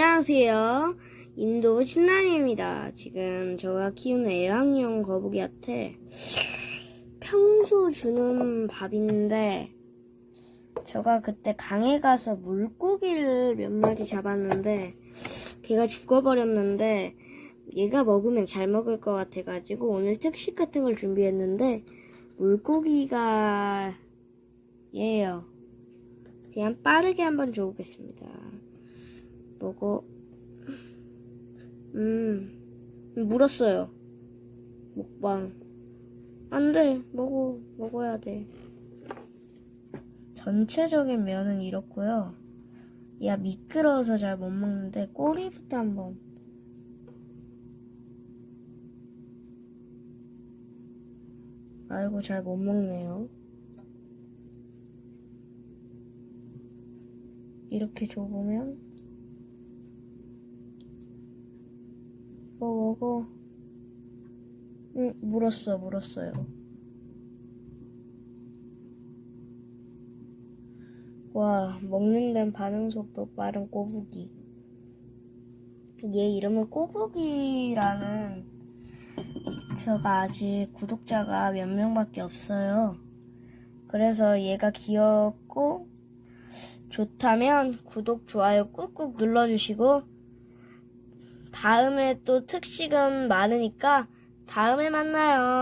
안녕하세요. 인도 신남입니다. 지금 제가 키우는 애완용 거북이한테 평소 주는 밥인데 제가 그때 강에 가서 물고기를 몇 마리 잡았는데 걔가 죽어버렸는데 얘가 먹으면 잘 먹을 것 같아가지고 오늘 특식 같은 걸 준비했는데 물고기가 얘예요. 그냥 빠르게 한번 줘보겠습니다. 먹어. 음, 물었어요. 먹방. 안 돼. 먹어. 먹어야 돼. 전체적인 면은 이렇고요. 야, 미끄러워서 잘 못 먹는데 꼬리부터 한번. 아이고, 잘 못 먹네요. 이렇게 줘보면 먹어. 먹어 응 물었어 물었어요. 와 먹는 데는 반응 속도 빠른 꼬부기. 얘 이름은 꼬부기라는 제가 아직 구독자가 몇 명밖에 없어요. 그래서 얘가 귀엽고 좋다면 구독, 좋아요 꾹꾹 눌러주시고 다음에 또 특식은 많으니까 다음에 만나요.